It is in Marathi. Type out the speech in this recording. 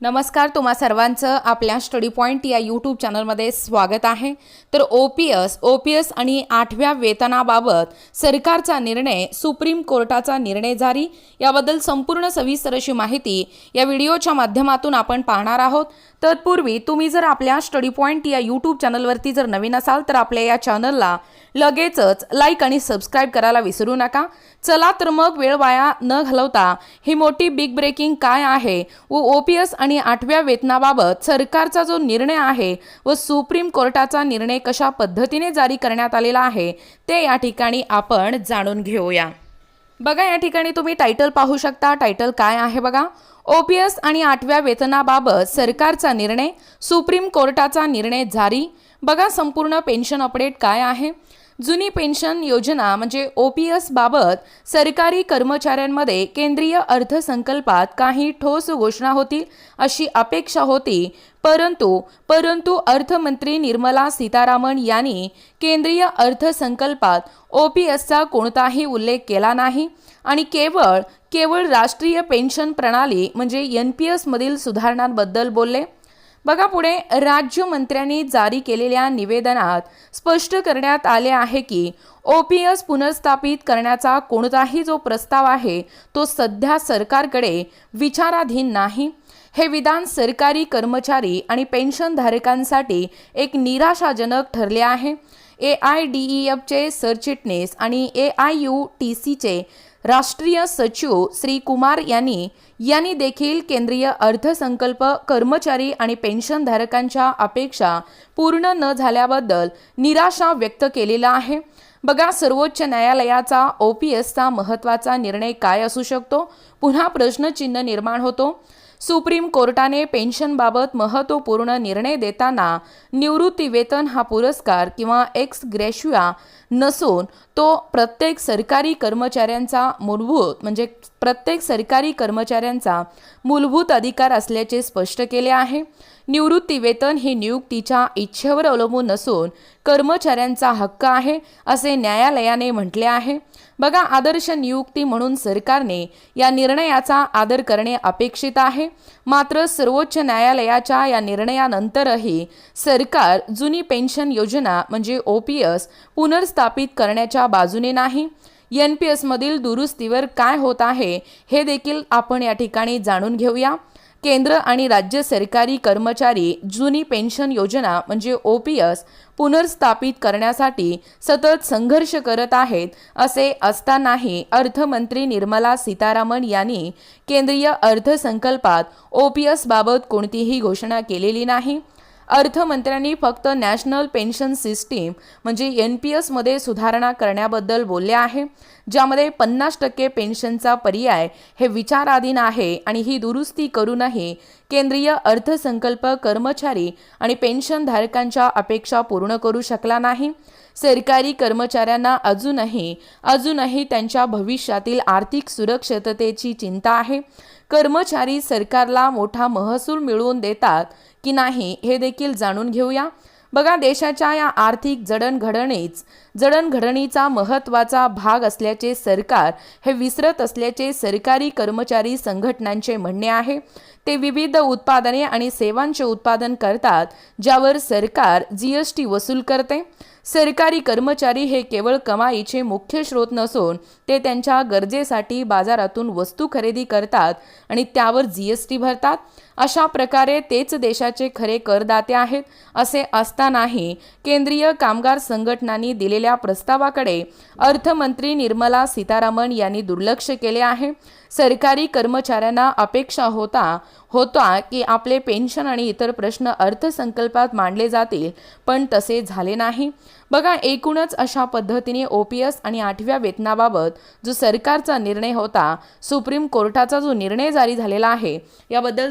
नमस्कार तुम्हा सर्वांचं आपल्या स्टडी पॉईंट या यूट्यूब चॅनलमध्ये स्वागत आहे. तर O P S O P S आणि आठव्या वेतनाबाबत सरकारचा निर्णय सुप्रीम कोर्टाचा निर्णय जारी याबद्दल संपूर्ण सविस्तर अशी माहिती या व्हिडिओच्या माध्यमातून आपण पाहणार आहोत. तत्पूर्वी तुम्ही जर आपल्या स्टडी पॉईंट या यूट्यूब चॅनलवरती जर नवीन असाल तर आपल्या या चॅनलला लगेचच लाईक आणि सबस्क्राईब करायला विसरू नका. चला तर मग वेळ वाया न घालवता ही मोठी बिग ब्रेकिंग काय आहे? व ओ पी एस आणि आठव्या वेतनाबाबत सरकारचा जो निर्णय आहे व सुप्रीम कोर्टाचा निर्णय कशा पद्धतीने जारी करण्यात आलेला आहे ते या ठिकाणी आपण जाणून घेऊया. बघा या ठिकाणी तुम्ही टायटल पाहू शकता. टायटल काय आहे बघा? ओपीएस आणि आठव्या वेतनाबाबत सरकारचा निर्णय सुप्रीम कोर्टाचा निर्णय जारी. बघा संपूर्ण पेन्शन अपडेट काय आहे? जुनी पेन्शन योजना म्हणजे ओ पी एस बाबत सरकारी कर्मचाऱ्यांमध्ये केंद्रीय अर्थसंकल्पात काही ठोस घोषणा होतील अशी अपेक्षा होती. परंतु परंतु अर्थमंत्री निर्मला सीतारामन यांनी केंद्रीय अर्थसंकल्पात ओ पी एसचा कोणताही उल्लेख केला नाही आणि केवळ केवळ राष्ट्रीय पेन्शन प्रणाली म्हणजे एन पी एसमधील सुधारणांबद्दल बोलले. बघा पुढे राज्यमंत्र्यांनी जारी केलेल्या निवेदनात स्पष्ट करण्यात आले आहे की ओ पी एस पुनर्स्थापित करण्याचा कोणताही जो प्रस्ताव आहे तो सध्या सरकारकडे विचाराधीन नाही. हे विधान सरकारी कर्मचारी आणि पेन्शनधारकांसाठी एक निराशाजनक ठरले आहे. ए आय डी ई एफचे सरचिटणीस आणि ए आय यू टी सीचे राष्ट्रीय सचिव श्री कुमार यांनी यांनी देखील केंद्रीय अर्थसंकल्प कर्मचारी आणि पेन्शनधारकांच्या अपेक्षा पूर्ण न झाल्याबद्दल निराशा व्यक्त केलेला आहे. बघा सर्वोच्च न्यायालयाचा ओ पी एसचा महत्त्वाचा निर्णय काय असू शकतो? पुन्हा प्रश्नचिन्ह निर्माण होतो. सुप्रीम कोर्टाने पेन्शनबाबत महत्त्वपूर्ण निर्णय देताना निवृत्तीवेतन हा पुरस्कार किंवा एक्स ग्रॅश्युआ नसून तो प्रत्येक सरकारी कर्मचाऱ्यांचा मूलभूत म्हणजे प्रत्येक सरकारी कर्मचाऱ्यांचा मूलभूत अधिकार असल्याचे स्पष्ट केले आहे. निवृत्ती वेतन हे नियुक्तीच्या इच्छेवर अवलंबून नसून कर्मचाऱ्यांचा हक्क आहे असे न्यायालयाने म्हटले आहे. बघा आदर्श नियुक्ती म्हणून सरकारने या निर्णयाचा आदर करणे अपेक्षित आहे. मात्र सर्वोच्च न्यायालयाच्या या निर्णयानंतरही सरकार जुनी पेन्शन योजना म्हणजे ओ पी एस पुनर्स्थापित करण्याच्या बाजूने नाही. एन पी एसमधील दुरुस्तीवर काय होत आहे हे देखील आपण या ठिकाणी जाणून घेऊया. केंद्र आणि राज्य सरकारी कर्मचारी जुनी पेन्शन योजना म्हणजे ओ पी एस पुनर्स्थापित करण्यासाठी सतत संघर्ष करत आहेत असे असतानाही अर्थमंत्री निर्मला सीतारामन यांनी केंद्रीय अर्थसंकल्पात ओ पी एसबाबत कोणतीही घोषणा केलेली नाही. अर्थमंत्र्यांनी फक्त नॅशनल पेन्शन सिस्टीम म्हणजे एन पी एसमध्ये सुधारणा करण्याबद्दल बोलले आहे ज्यामध्ये पन्नास टक्के पेन्शनचा पर्याय हे विचाराधीन आहे आणि ही दुरुस्ती करूनही केंद्रीय अर्थसंकल्प कर्मचारी आणि पेन्शनधारकांच्या अपेक्षा पूर्ण करू शकला नाही. सरकारी कर्मचाऱ्यांना अजूनही अजूनही त्यांच्या भविष्यातील आर्थिक सुरक्षिततेची चिंता आहे. कर्मचारी सरकारला मोठा महसूल मिळवून देतात की नाही हे देखील जाणून घेऊया. बघा देशाच्या या आर्थिक जडणघडणीच जडणघडणीचा महत्त्वाचा भाग असल्याचे सरकार हे विसरत असल्याचे सरकारी कर्मचारी संघटनांचे म्हणणे आहे. ते विविध उत्पादने आणि सेवांचे उत्पादन करतात ज्यावर सरकार जी एस टी वसूल करते. सरकारी कर्मचारी हे केवळ कमाईचे मुख्य स्रोत नसून ते त्यांच्या गरजेसाठी बाजारातून वस्तू खरेदी करतात आणि त्यावर जी एस टी भरतात. अशा प्रकारे तेच देशाचे खरे करदाते आहेत असे असतानाही केंद्रीय कामगार संघटनांनी दिलेल्या प्रस्तावाकडे अर्थमंत्री निर्मला सीतारामन यांनी दुर्लक्ष केले आहे. सरकारी कर्मचाऱ्यांना अपेक्षा होता होता की आपले पेन्शन आणि इतर प्रश्न अर्थसंकल्पात मांडले जातील पण तसे झाले नाही. बघा एकूणच अशा पद्धतीने ओ पी एस आणि आठव्या वेतनाबाबत जो सरकारचा निर्णय होता सुप्रीम कोर्टाचा जो निर्णय जारी झालेला आहे याबद्दल